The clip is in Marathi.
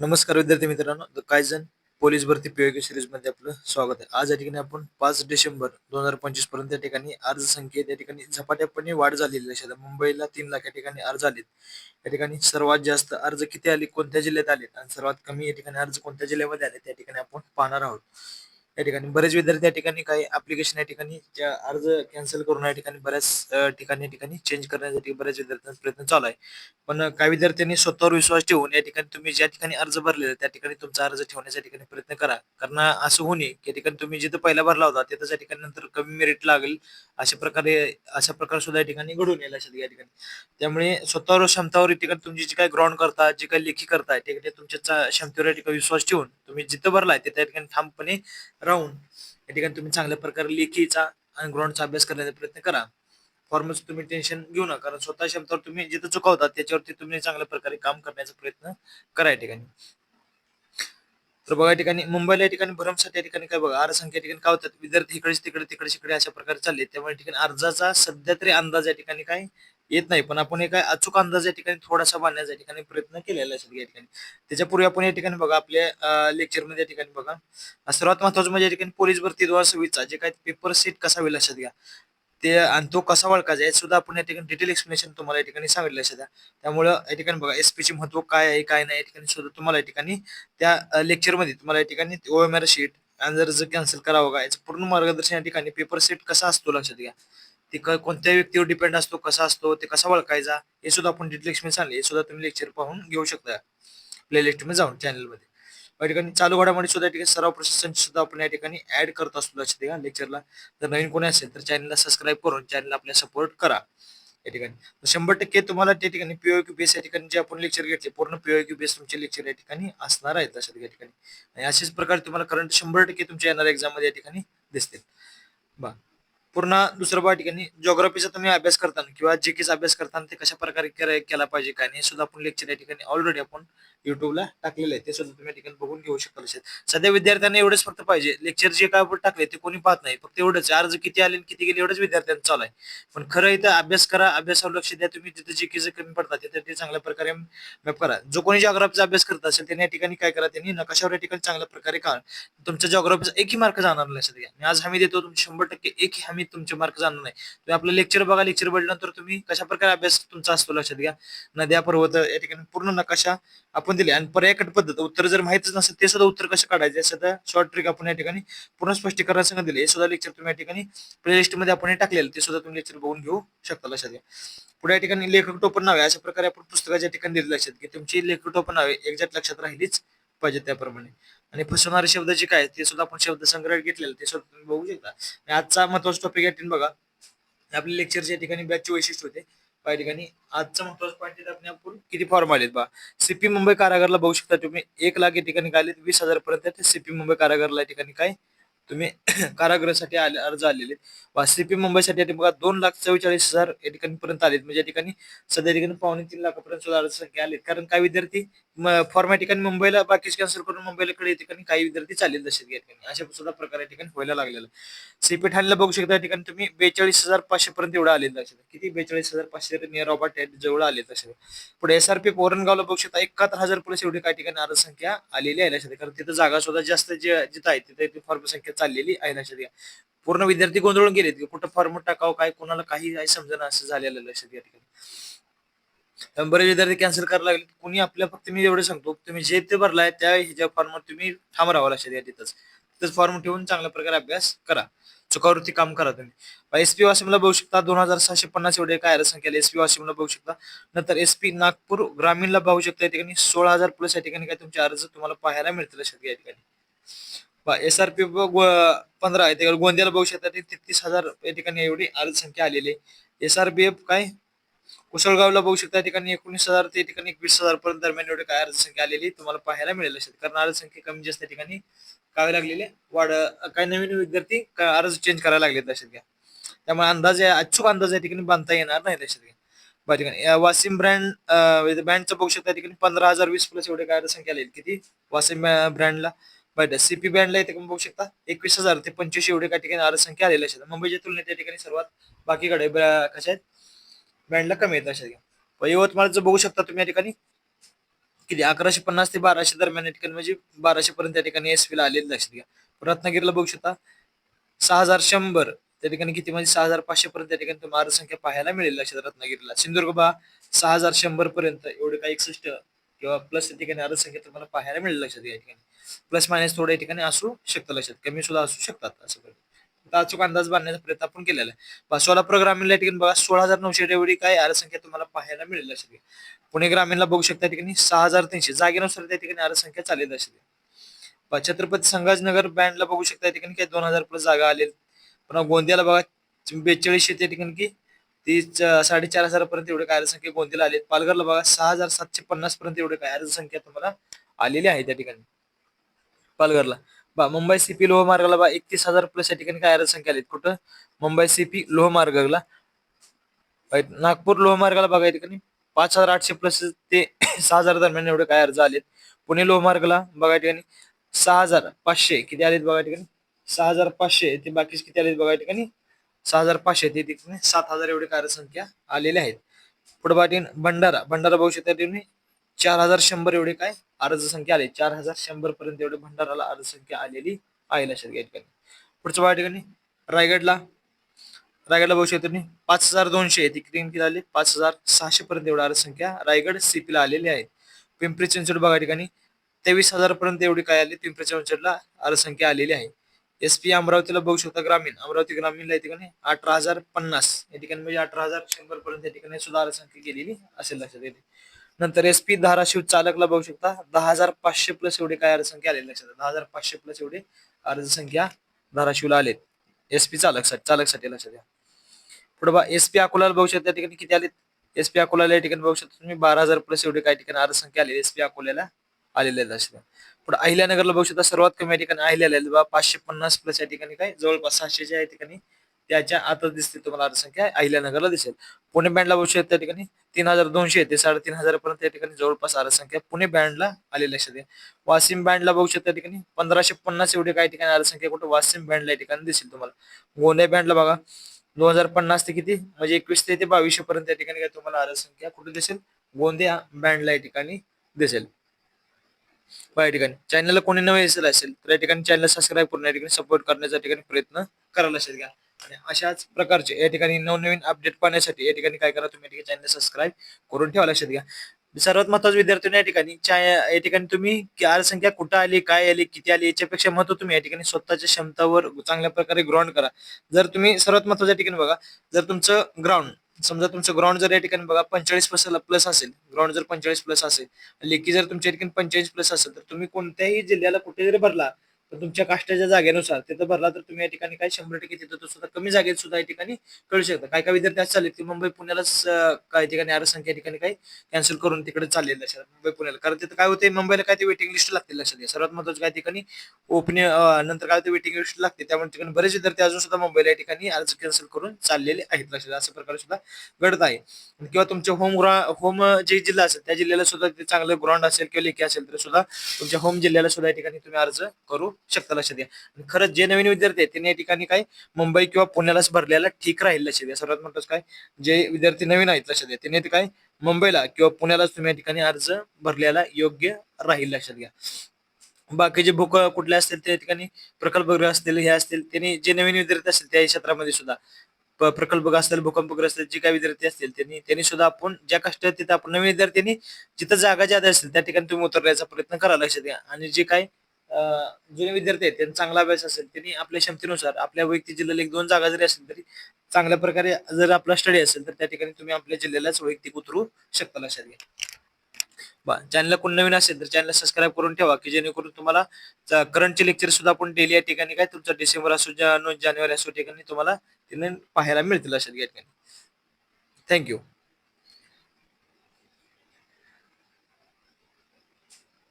नमस्कार विद्यार्थी मित्रांनो. द कायझन पोलीस भरती पीओके सिरीजमध्ये आपलं स्वागत आहे. आज या ठिकाणी आपण पाच डिसेंबर दोन हजार पंचवीसपर्यंत या ठिकाणी अर्ज संख्येत या ठिकाणी झपाट्यापणे वाढ झालेली लक्षात मुंबईला तीन लाख या ठिकाणी अर्ज आलेत. या ठिकाणी सर्वात जास्त अर्ज किती आले कोणत्या जिल्ह्यात आले आणि सर्वात कमी या ठिकाणी अर्ज कोणत्या जिल्ह्यामध्ये आले त्या ठिकाणी आपण पाहणार आहोत. या ठिकाणी बरेच विद्यार्थी या ठिकाणी काही अप्लिकेशन या ठिकाणी अर्ज कॅन्सल करून या ठिकाणी बऱ्याच ठिकाणी या ठिकाणी चेंज करण्यासाठी बऱ्याच विद्यार्थ्यांचा प्रयत्न चालू आहे पण काही विद्यार्थ्यांनी स्वतःवर विश्वास ठेवून या ठिकाणी तुम्ही ज्या ठिकाणी अर्ज भरलेला त्या ठिकाणी तुमचा अर्ज ठेवण्याच्या ठिकाणी प्रयत्न करा कारण असं होऊ नये की या ठिकाणी तुम्ही जिथं पहिला भरला होता तिथं त्या ठिकाणी नंतर कमी मेरिट लागेल अशा प्रकारे अशा प्रकार सुद्धा या ठिकाणी घडून येईल अशा या ठिकाणी त्यामुळे स्वतःवर क्षमतावर या ठिकाणी तुमची जी काही ग्राउंड करता जी काही लेखी करताय त्या ठिकाणी तुमच्या क्षमतेवर या ठिकाणी विश्वास ठेवून तुम्ही जिथं भरलाय त्या ठिकाणी ठामपणे राहून. या ठिकाणी तुम्ही चांगल्या प्रकारे लेखीचा आणि ग्राउंडचा अभ्यास करण्याचा प्रयत्न करा. फॉर्मच तुम्ही टेन्शन घेऊ नका कारण स्वतः क्षमतावर तुम्ही जिथं चुकवता त्याच्यावरती तुम्ही चांगल्या प्रकारे काम करण्याचा प्रयत्न करा या ठिकाणी. तर बघा या ठिकाणी मुंबईला या ठिकाणी भरमसाठी या ठिकाणी काय बघा अर्ज संख्या ठिकाणी काय होतात? विद्यार्थी इकडे तिकडे तिकडे तिकडे अशा प्रकारे चालले त्यामुळे ठिकाणी अर्जाचा सध्या तरी अंदाज या ठिकाणी काय? येत नाही पण आपण एक अचूक अंदाज या ठिकाणी थोडासा बांधण्याचा या ठिकाणी प्रयत्न केलेला असेल या ठिकाणी त्याच्यापूर्वी आपण या ठिकाणी बघा आपल्या लेक्चरमध्ये या ठिकाणी बघा सर्वात महत्वाचं म्हणजे या ठिकाणी पोलीस भरती दोन हजार सव्वीसचा जे काही पेपर सेट कसा होईल लक्षात घ्या ते आणि तो कसा ओळखायचा हे सुद्धा आपण या ठिकाणी डिटेल एक्सप्लेनेशन तुम्हाला या ठिकाणी सांगितलं आहे सध्या त्यामुळं या ठिकाणी बघा एसपीचे महत्त्व काय आहे काय नाही या ठिकाणी सुद्धा तुम्हाला या ठिकाणी त्या लेक्चरमध्ये तुम्हाला या ठिकाणी ओएमआर शीट आणि जर कॅन्सल करावं का याचं पूर्ण मार्गदर्शन या ठिकाणी पेपर सेट कसा असतो लक्षात घ्या ते कोणत्या व्यक्तीवर डिपेंड असतो कसा असतो ते कसा ओळखायचा हे सुद्धा आपण डिटेल सांगले हे सुद्धा तुम्ही लेक्चर पाहून घेऊ शकता. प्लेलिस्टमध्ये जाऊन चॅनलमध्ये या ठिकाणी चालू घडामोडी सुद्धा या ठिकाणी सराव प्रशिक्षण सुद्धा आपण या ठिकाणी ऍड करत असतो लक्षात घ्या लेक्चरला जर नवीन कोणी असेल तर चॅनलला सबस्क्राईब करून चॅनलला आपल्या सपोर्ट करा. या ठिकाणी. शंभर टक्के तुम्हाला त्या ठिकाणी पीओक्यू बेस या ठिकाणी जे आपण लेक्चर घेतले पूर्ण पीओक्यू बेस तुमचे लेक्चर या ठिकाणी असणार आहेत लक्षात घ्या या ठिकाणी. आणि अशाच प्रकारे तुम्हाला करंट शंभर टक्के तुमच्या येणाऱ्या एक्झाममध्ये या ठिकाणी दिसतील. बा पूर्ण दुसऱ्या ठिकाणी जॉग्राफीचा तुम्ही अभ्यास करताना किंवा जीकेचा अभ्यास करताना ते कशा प्रकारे केला पाहिजे काय नाही सुद्धा आपण लेक्चर या ठिकाणी ऑलरेडी आपण युट्यूबला टाकलेलं आहे. ते सुद्धा तुम्ही ठिकाणी बघून घेऊ शकता लक्षात सध्या विद्यार्थ्यांना एवढंच फक्त पाहिजे. लेक्चर जे काय आपण टाकले ते कोणी पाहत नाही. फक्त एवढंच. अर्ज किती आले किती गेले एवढंच विद्यार्थ्यांना चालू आहे. पण खरं इथं अभ्यास करा. अभ्यासावर लक्ष द्या. तुम्ही जिथे जे जे कमी पडतात तिथे ते चांगल्या प्रकारे मॅप करा. जो कोणी जॉग्राफीचा अभ्यास करत असेल त्यांनी या ठिकाणी काय करा त्यांनी नकाशावर या ठिकाणी चांगल्या प्रकारे काढ. तुमच्या जॉग्राफीचा एकही मार्क जाणार नाही लक्षात घ्या मी आज हमी देतो तुमचे शंभर टक्के एकही हमी तुमचे मार्क जाणार नाही. तुम्ही आपलं लेक्चर बघा. लेक्चर बघल्यानंतर तुम्ही कशा प्रकारे अभ्यास तुमचा असतो लक्षात घ्या. नद्या पर्वत या ठिकाणी पूर्ण नकाशा आपण दिले. आणि पर्यायकट पद्धत उत्तर जर माहितीच नसेल ते सुद्धा उत्तर कसं काढायचे? सध्या शॉर्ट ट्रिक आपण या ठिकाणी पूर्ण स्पष्टीकरण संग दिले. हे सुद्धा लेक्चर तुम्ही या ठिकाणी प्लेलिस्टमध्ये आपण हे टाकलेलं ते सुद्धा तुम्ही लेक्चर बघून घेऊ शकता लक्षात घ्या. पुढे या ठिकाणी लेखक टोपण नावे अशा प्रकारे आपण पुस्तकाच्या ठिकाणी दिले लक्षात की तुमची लेखक टोपण नावे एक्झॅक्ट लक्षात राहिलीच पाहिजे त्याप्रमाणे. आणि फसवणारे शब्द जे काय ते सुद्धा आपण शब्द संग्रह घेतलेले ते सुद्धा तुम्ही बघू शकता. आजचा महत्त्वाचा टॉपिक या बघा. आपले लेक्चरच्या ठिकाणी बॅचचे वैशिष्ट्य होते. या ठिकाणी आजचा महत्त्वाचा पॉईंट आपण आपण. किती फॉर्म आलेत बा? सीपी मुंबई कारागारला बघू शकता तुम्ही. एक लाख या ठिकाणी काय वीस हजार पर्यंत सीपी मुंबई कारागारला या ठिकाणी काय? तुम्ही कारागृहासाठी आले अर्ज आलेले. वा सीपी मुंबईसाठी या ठिकाणी बघा दोन लाख चव्वेचाळीस हजार या ठिकाणी पर्यंत आलेत. म्हणजे या ठिकाणी सध्या ठिकाणी पावणे तीन लाखापर्यंत सुद्धा अर्ज संख्या आलेत. कारण काही विद्यार्थी फॉर्म या ठिकाणी मुंबईला बाकीच कॅन्सल करून मुंबईला या ठिकाणी काही विद्यार्थी चालेल जसे या ठिकाणी. अशा सुद्धा प्रकार या ठिकाणी व्हायला लागलेला सीपी ठाण्याला बघू शकता या ठिकाणी तुम्ही बेचाळीस हजार पाचशे पर्यंत एवढं आले असेल किती बेचाळीस हजार पाचशे नियर ऑबाट जवळ आले तसे पुढे एसआरपी पोरणगावला बघू शकता एकाहत्तर हजार प्लस एवढी काही ठिकाणी अर्ज संख्या आलेली आहे लक्षात कारण तिथं जागा सुद्धा जास्त जे जिथं आहे तिथे फॉर्म संख्या चाललेली आहे लक्षात घ्या. पूर्ण विद्यार्थी गोंधळून गेलेत की कुठं फॉर्म टाकावं काय कोणाला काही काही समजणं असं झालेलं लक्षात घ्या ठिकाणी. बरेच विद्यार्थी कॅन्सल करायला लागले. कुणी आपल्या फक्त मी एवढं सांगतो तुम्ही जे ते भरलाय त्या ह्याच्या फॉर्मवर तुम्ही ठाम राहावं लक्षात घ्या तिथंच. तिथंच फॉर्म ठेवून चांगल्या प्रकारे अभ्यास करा. चुकावरती काम करा तुम्ही. एसपी वाशिमला बघू शकता दोन हजार सहाशे पन्नास एवढे काय अर्ज संख्या एसपी वाशिमला बघू शकता. नंतर एसपी नागपूर ग्रामीणला बघू शकता या ठिकाणी सोळा हजार प्लस या ठिकाणी काय तुमचे अर्ज तुम्हाला पाहायला मिळतील लक्षात घ्या ठिकाणी. एस आर पी पंधरा आहे. त्याच्यावर गोंदियाला बघू शकता तेहतीस हजार या ठिकाणी एवढी अर्ज संख्या आलेली आहे. एस आर पी एफ काय? कुसळगावला बघू शकता या ठिकाणी एकोणीस हजार ते ठिकाणी एकवीस हजार पर्यंत दरम्यान एवढी काय अर्ज संख्या आलेली तुम्हाला पाहायला मिळेल असेल कारण अर्ज संख्या कमी जास्त ठिकाणी कावे लागलेले वाढ काही नवीन विद्यार्थी अर्ज चेंज करायला लागले लक्षात घ्या. त्यामुळे अंदाज अचूक अंदाज या ठिकाणी बांधता येणार नाही लक्षात घ्या. बरं ठिकाणी वासिम ब्रँड ब्रँडचं बघू शकता या ठिकाणी पंधरा हजार वीस प्लस एवढे काय अर्ज संख्या आलेली किती? वासिम ब्रँडला. बट सीपी बँडला इथे बघू शकता एकवीस हजार ते पंचवीस एवढे काही ठिकाणी आरसंख्या आलेल्या असतात मुंबईच्या तुलनेत त्या ठिकाणी सर्वात बाकीकडे ब- कशा आहेत? बँडला कमी येत लक्षात घ्या यवतमाळचं बघू शकता तुम्ही या ठिकाणी किती? अकराशे पन्नास ते बाराशे दरम्यान या ठिकाणी म्हणजे बाराशे पर्यंत त्या ठिकाणी एस ला आलेले लक्षात घ्या रत्नागिरीला बघू शकता सहा हजार शंभर त्या ठिकाणी किती? म्हणजे सहा हजार पाचशे पर्यंत त्या ठिकाणी तुम्हाला आरसंख्या पाहायला मिळेल लक्षात रत्नागिरीला. सिंधुदुर्ग बा सहा हजार शंभर पर्यंत एवढे काही एकसष्ट किंवा प्लस त्या ठिकाणी आरसंख्या तुम्हाला पाहायला मिळेल लक्षात या ठिकाणी. प्लस मायनस थोड्या ठिकाणी असू शकतं लक्षात. कमी सुद्धा असू शकतात असं अचूक अंदाज बांधण्याचा प्रयत्न आपण केलेला आहे. बा सोलापूर ग्रामीणला ठिकाणी बघा सोळा हजार नऊशे एवढी काय आरसंख्या तुम्हाला पाहायला मिळेल लक्षात पुणे ग्रामीणला बघू शकता ठिकाणी सहा हजार तीनशे. जागेनुसार त्या ठिकाणी आरसंख्या चालेल असेल. बा छत्रपती संभाजीनगर बँडला बघू शकता ठिकाणी काही दोन हजार प्लस जागा आले पुन्हा गोंदियाला बघा बेचाळीसशे त्या ठिकाणी की तीस साडेचार हजार पर्यंत एवढे काय संख्या गोंदियाला आले पालघरला बघा सहा हजार सातशे पन्नास पर्यंत एवढे काय अर्जसंख्या तुम्हाला आलेली आहे त्या ठिकाणी. पालघरला. बा मुंबई सीपी लोहमार्गाला बा एकतीस हजार प्लस या ठिकाणी काय संख्या आली कुठं? मुंबई सीपी लोहमार्गाला. नागपूर लोहमार्गाला बघा या ठिकाणी. पाच हजार आठशे प्लस ते सहा हजार दरम्यान एवढे काय अर्ज आलेत. पुणे लोहमार्गला बघा ठिकाणी. सहा हजार पाचशे किती आलेत बघा ठिकाणी? सहा हजार पाचशे ते बाकीचे किती आलेत बघा ठिकाणी? सहा हजार पाचशे ते ठिकाणी सात हजार एवढे कार्यसंख्या आलेल्या आहेत. पुढे बाटीन भंडारा. भंडारा बघू शकता चार हजार शंभर एवढे काय? अर्ज संख्या आले. चार हजार शंभर पर्यंत एवढे भंडाराला अर्ज संख्या आलेली आहे लक्षात घ्या ठिकाणी. पुढच्या बघा ठिकाणी. रायगडला रायगडला बघू शकतो तुम्ही. पाच हजार दोनशे किती आले? पाच हजार सहाशे पर्यंत एवढा अर्ज संख्या रायगड सीपीला आलेली आहे. पिंपरी चिंचवड बघा ठिकाणी. तेवीस हजार पर्यंत एवढी काय आली? पिंपरी चिंचवडला अर्ज संख्या आलेली आहे. एस पी अमरावतीला बघू शकता ग्रामीण. अमरावती ग्रामीणला या ठिकाणी अठरा हजार पन्नास. या ठिकाणी म्हणजे अठरा हजार शंभर पर्यंत या ठिकाणी सुद्धा संख्या गेलेली असेल लक्षात येते. नंतर एस पी धाराशिव चालकला बघू शकता. दहा हजार पाचशे प्लस एवढे काय अर्जसंख्या आलेली लक्षात दहा हजार पाचशे प्लस एवढे अर्जसंख्या धाराशिवला आलेत. एस पी चालकसाठी चालकसाठी लक्षात घ्या. पुढे बा एस पी अकोलाला बघू शकता त्या ठिकाणी किती आलेत? एस पी अकोलाला या ठिकाणी बघू शकता तुम्ही बारा हजार प्लस एवढे काही ठिकाणी अर्जसंख्या आली एस पी अकोल्याला आलेले लक्षात पुढे अहिल्यानगरला बघू शकता सर्वात कमी या ठिकाणी अहिल्याला पाचशे पन्नास प्लस या ठिकाणी काय? जवळपास सहाशेच्या या ठिकाणी त्याच्या आता दिसते तुम्हाला संख्या अहिल्यानगरला दिसेल. पुणे बँडला बघू शकता त्या ठिकाणी तीन हजार दोनशे ते साडेतीन हजार पर्यंत या ठिकाणी जवळपास आरसंख्या पुणे बँडला आले लक्षात येईल वासिम बँडला बघू शकता त्या ठिकाणी पंधराशे पन्नास एवढी काही ठिकाणी आरसंख्या कुठं वासिम बँडला या ठिकाणी दिसेल तुम्हाला. गोंदिया बँडला बघा. दोन हजार पन्नास ते किती? म्हणजे एकवीस ते बावीसशे पर्यंत या ठिकाणी काय तुम्हाला आरसंख्या कुठे दिसेल? गोंदिया बँडला या ठिकाणी दिसेल. या ठिकाणी. चॅनलला कोणी नवे असेल असेल तर या ठिकाणी चॅनल सबस्क्राईब करून या ठिकाणी सपोर्ट करण्याचा ठिकाणी प्रयत्न करायला असेल घ्या आणि अशाच प्रकारचे या ठिकाणी नवनवीन अपडेट पाहण्यासाठी या ठिकाणी काय करा तुम्ही चॅनल सबस्क्राईब करून ठेवा लक्षात घ्या. सर्वात महत्वाचं विद्यार्थ्यांनी या ठिकाणी या ठिकाणी तुम्ही आर संख्या कुठं आली काय आली किती आली याच्यापेक्षा महत्त्व तुम्ही या ठिकाणी स्वतःच्या क्षमतावर चांगल्या प्रकारे ग्राउंड करा. जर तुम्ही सर्वात महत्त्वाच्या ठिकाणी बघा जर तुमचं ग्राउंड समजा तुमचं ग्राउंड जर या ठिकाणी बघा पंचेचाळीस प्लस प्लस असेल ग्राउंड जर पंचेचाळीस प्लस असेल लेखी जर तुमच्या ठिकाणी पंचेचाळीस प्लस असेल तर तुम्ही कोणत्याही जिल्ह्याला कुठे जरी भरला तर तुमच्या काष्टाच्या जागेनुसार तिथं भरला तर तुम्ही या ठिकाणी काय शंभर टक्के तिथं तो सुद्धा कमी जागेत सुद्धा या ठिकाणी कळू शकता. काही काही विद्यार्थी असं चालेल की मुंबई पुण्यालाच काही ठिकाणी आर संख्या ठिकाणी काही कॅन्सल करून तिकडे चाललेलं असेल. मुंबई पुण्याला. कारण तिथं काय होते मुंबईला काय ते वेटिंग लिस्ट लागते लक्षात घ्या सर्वात महत्वाचं काही ठिकाणी ओपनिंग नंतर काय होते वेटिंग लिस्ट लागते. त्यामुळे ठिकाणी बरेच विद्यार्थी अजून सुद्धा मुंबईला या ठिकाणी अर्ज कॅन्सल करून चाललेले आहेत. लक्षात अशा प्रकारे सुद्धा घडत आहे. किंवा तुमचे होम होम जे जिल्हा असेल त्या जिल्ह्याला सुद्धा चांगलं ग्राउंड असेल किंवा लेखी असेल तर सुद्धा तुमच्या होम जिल्ह्याला सुद्धा या ठिकाणी तुम्ही अर्ज करू शकता लक्षात घ्या आणि खरंच जे नवीन विद्यार्थी आहेत त्यांनी या ठिकाणी काय मुंबई किंवा पुण्यालाच भरलेला ठीक राहील लक्षात घ्या सर्वात म्हणतोच काय जे विद्यार्थी नवीन आहेत लक्षात घ्या त्यांनी काय मुंबईला किंवा पुण्यालाच तुम्ही या ठिकाणी अर्ज भरलेला योग्य राहील लक्षात घ्या बाकीचे भूक कुठले असतील त्या ठिकाणी प्रकल्पगृह असतील हे असतील त्यांनी जे नवीन विद्यार्थी असतील त्या क्षेत्रामध्ये सुद्धा प्रकल्प असतील भूकंपग्रह असतील जे काही विद्यार्थी असतील त्यांनी त्यांनी सुद्धा आपण ज्या कष्ट तिथं आपण नवीन विद्यार्थ्यांनी जिथं जागा ज्यादा असतील त्या ठिकाणी तुम्ही उतरण्याचा प्रयत्न करा लक्षात घ्या आणि जे काही जुने विद्यार्थी आहेत त्यांचा चांगला अभ्यास असेल त्यांनी आपल्या क्षमतेनुसार आपल्या वैयक्तिक जिल्ह्याला एक दोन जागा जरी असेल तरी चांगल्या प्रकारे जर आपला स्टडी असेल तर त्या ठिकाणी तुम्ही आपल्या जिल्ह्यालाच वैयक्तिक उतरू शकता लक्षात घ्या. बा चॅनलला कोण नवीन असेल तर चॅनल सबस्क्राईब करून ठेवा की जेणेकरून तुम्हाला करंटचे लेक्चर सुद्धा आपण डेली या ठिकाणी काय तुमचा डिसेंबर असो जानेवारी असो ठिकाणी तुम्हाला तिने पाहायला मिळतील अशा ठिकाणी. थँक्यू